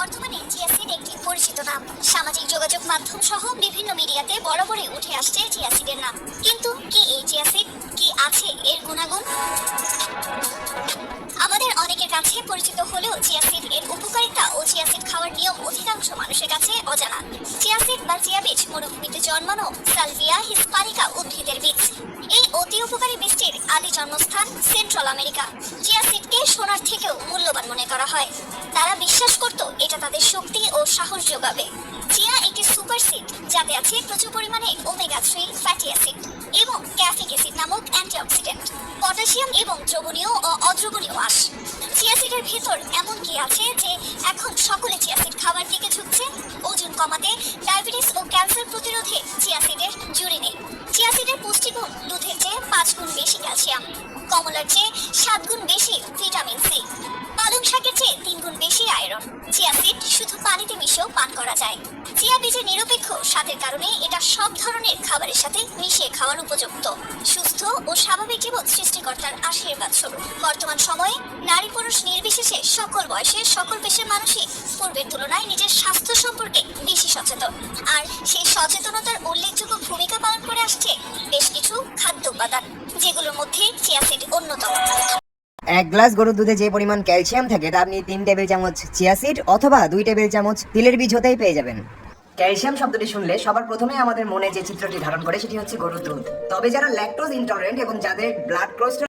বর্তমানে চিয়াসিড একটি পরিচিত নাম। সামাজিক যোগাযোগ মাধ্যম সহ বিভিন্ন মিডিয়াতে বরাবরই উঠে আসছে চিয়াসিডের নাম। কিন্তু কি এই চিয়াসিড কি আছে এর গুণাগুণ? আমাদের অনেকের কাছে পরিচিত হলেও চিয়াসিড এর উপকারিতা ও চিয়াসিড খাওয়ার নিয়ম অধিকাংশ মানুষের কাছে অজানা। চিয়াসিড বা চিয়া বীজ মরুভূমিতে জন্মানো সালভিয়া হিসপানিকা উদ্ভিদের বীজ এই অতি উপকারী বীজটির আদি জন্মস্থান সেন্ট্রাল আমেরিকা। চিয়াসিডকে সোনার থেকেও মূল্যবান মনে করা হয়। তারা বিশ্বাস করত এটা তাদের শক্তি ও সাহস যোগাবে। চিয়া একটি সুপার সিড, যাতে আছে প্রচুর পরিমাণে ওমেগা থ্রি ফ্যাটি অ্যাসিড এবং ক্যাফিক অ্যাসিড নামক অ্যান্টিঅক্সিডেন্ট, পটাশিয়াম এবং দ্রবণীয় ও অদ্রবণীয় আঁশ। চিয়াসিডের ভেতর এমন কি আছে যে এখন সকলে চিয়াসিড খাবার দিকে ঝুঁকছে? ওজন কমাতে, ডায়াবেটিস ও ক্যান্সার প্রতিরোধে পাঁচ গুণ বেশি ক্যালসিয়াম, কমলার চেয়ে সাত গুণ বেশি ভিটামিন সি, পালং শাকের চেয়ে তিন গুণ বেশি আয়রন। চিয়াসিড শুধু পানিতে মিশেও পান করা যায়। চিয়া বীজের নিরপেক্ষ স্বাদের কারণে এটা সব ধরনের খাবারের সাথে মিশিয়ে খাওয়ার উপযুক্ত। সুস্থ ও স্বাভাবিক জীবন সৃষ্টিকর্তার আশীর্বাদ স্বরূপ। বর্তমান সময়ে নারী পুরুষ নির্বিশেষে সকল বয়সের সকল পেশার মানুষই পূর্বের তুলনায় নিজের স্বাস্থ্য সম্পর্কে বেশি সচেতন। আর সেই সচেতনতার উল্লেখযোগ্য অন্যতম এক গ্লাস গরুর দুধে যে পরিমাণ ক্যালসিয়াম থাকে, তা আপনি তিন টেবিল চামচ চিয়া সিড অথবা দুই টেবিল চামচ তিলের বীজ হতেই পেয়ে যাবেন। ক্যালসিয়াম শব্দটি শুনলে সবার প্রথমে আমাদের মনে যে চিত্রটি ধারণ করে, সেটি হচ্ছে গরুর দুধ। তবে যারা ল্যাকটোজ ইন্টলারেন্ট এবং যাদের ব্লাড কোলেস্টেরল